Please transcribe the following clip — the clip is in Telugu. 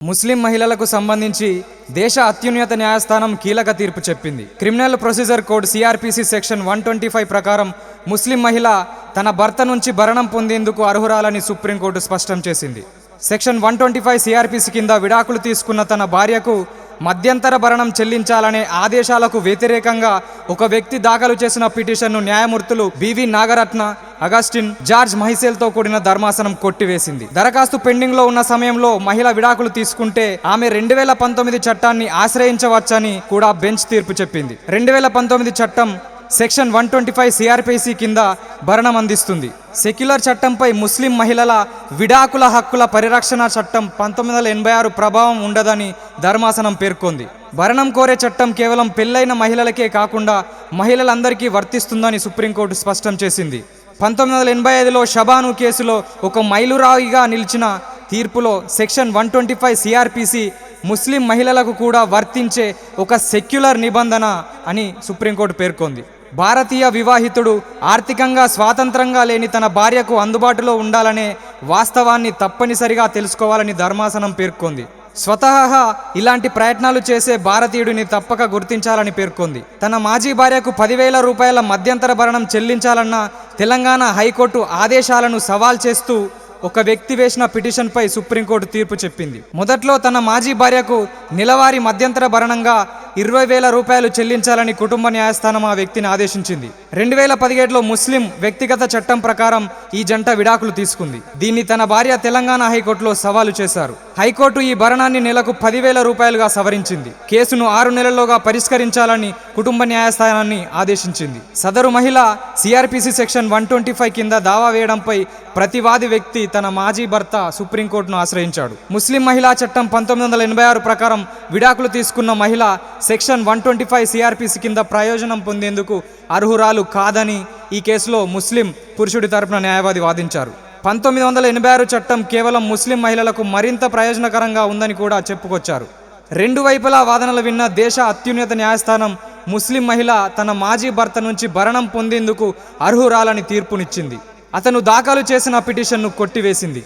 ముస్లిం మహిళలకు సంబంధించి దేశ అత్యున్నత న్యాయస్థానం కీలక తీర్పు చెప్పింది. Criminal procedure code CrPC section one twenty five ప్రకారం ముస్లిం మహిళ తన భర్త నుంచి భరణం పొందేందుకు అర్హురాలని సుప్రీంకోర్టు స్పష్టం చేసింది. Section one twenty five CrPC కింద విడాకులు తీసుకున్న తన భార్యకు మధ్యంతర భరణం చెల్లించాలనే ఆదేశాలకు వ్యతిరేకంగా ఒక వ్యక్తి దాఖలు చేసిన పిటిషన్ను న్యాయమూర్తులు బివి నాగరత్న అగస్టిన్ జార్జ్ మహిసేల్తో కూడిన ధర్మాసనం కొట్టివేసింది. దరఖాస్తు పెండింగ్లో ఉన్న సమయంలో మహిళ విడాకులు తీసుకుంటే ఆమె రెండు వేల పంతొమ్మిది చట్టాన్ని ఆశ్రయించవచ్చని కూడా బెంచ్ తీర్పు చెప్పింది. రెండు వేల పంతొమ్మిది చట్టం section one twenty five CrPC కింద భరణం అందిస్తుంది. సెక్యులర్ చట్టంపై ముస్లిం మహిళల విడాకుల హక్కుల పరిరక్షణ చట్టం పంతొమ్మిది వందల ఎనభై ఆరు ప్రభావం ఉండదని ధర్మాసనం పేర్కొంది. భరణం కోరే చట్టం కేవలం పెళ్ళైన మహిళలకే కాకుండా మహిళలందరికీ వర్తిస్తుందని సుప్రీంకోర్టు స్పష్టం చేసింది. పంతొమ్మిది వందల ఎనభై ఐదులో షబాను కేసులో ఒక మైలురాయిగా నిలిచిన తీర్పులో section one twenty five CrPC ముస్లిం మహిళలకు కూడా వర్తించే ఒక సెక్యులర్ నిబంధన అని సుప్రీంకోర్టు పేర్కొంది. భారతీయ వివాహితుడు ఆర్థికంగా స్వాతంత్రంగా లేని తన భార్యకు అందుబాటులో ఉండాలనే వాస్తవాన్ని తప్పనిసరిగా తెలుసుకోవాలని ధర్మాసనం పేర్కొంది. స్వతహా ఇలాంటి ప్రయత్నాలు చేసే భారతీయుడిని తప్పక గుర్తించాలని పేర్కొంది. తన మాజీ భార్యకు పదివేల రూపాయల మధ్యంతర భరణం చెల్లించాలన్న తెలంగాణ హైకోర్టు ఆదేశాలను సవాల్ చేస్తూ ఒక వ్యక్తి వేసిన పిటిషన్పై సుప్రీంకోర్టు తీర్పు చెప్పింది. మొదట్లో తన మాజీ భార్యకు నెలవారీ మధ్యంతర భరణంగా ఇరవై వేల రూపాయలు చెల్లించాలని కుటుంబ న్యాయస్థానం ఆ వ్యక్తిని ఆదేశించింది. రెండు వేల పదిహేడులో ముస్లిం వ్యక్తిగత చట్టం ప్రకారం ఈ జంట విడాకులు తీసుకుంది. దీన్ని తన భార్య తెలంగాణ హైకోర్టులో సవాలు చేశారు. హైకోర్టు ఈ భరణాన్ని నెలకు పదివేల రూపాయలుగా సవరించింది. కేసును ఆరు నెలల్లోగా పరిష్కరించాలని కుటుంబ న్యాయస్థానాన్ని ఆదేశించింది. సదరు మహిళ CrPC section one twenty five కింద దావా వేయడంపై ప్రతివాది వ్యక్తి తన మాజీ భర్త సుప్రీంకోర్టును ఆశ్రయించాడు. ముస్లిం మహిళా చట్టం పంతొమ్మిది వందల ఎనభై ఆరు ప్రకారం విడాకులు తీసుకున్న మహిళ section one twenty five CrPC కింద ప్రయోజనం పొందేందుకు అర్హురాలు కాదని ఈ కేసులో ముస్లిం పురుషుడి తరపున న్యాయవాది వాదించారు. పంతొమ్మిది వందల ఎనభై ఆరు చట్టం కేవలం ముస్లిం మహిళలకు మరింత ప్రయోజనకరంగా ఉందని కూడా చెప్పుకొచ్చారు. రెండు వైపులా వాదనలు విన్న దేశ అత్యున్నత న్యాయస్థానం ముస్లిం మహిళ తన మాజీ భర్త నుంచి భరణం పొందేందుకు అర్హురాలని తీర్పునిచ్చింది. అతను దాఖలు చేసిన పిటిషన్ను కొట్టివేసింది.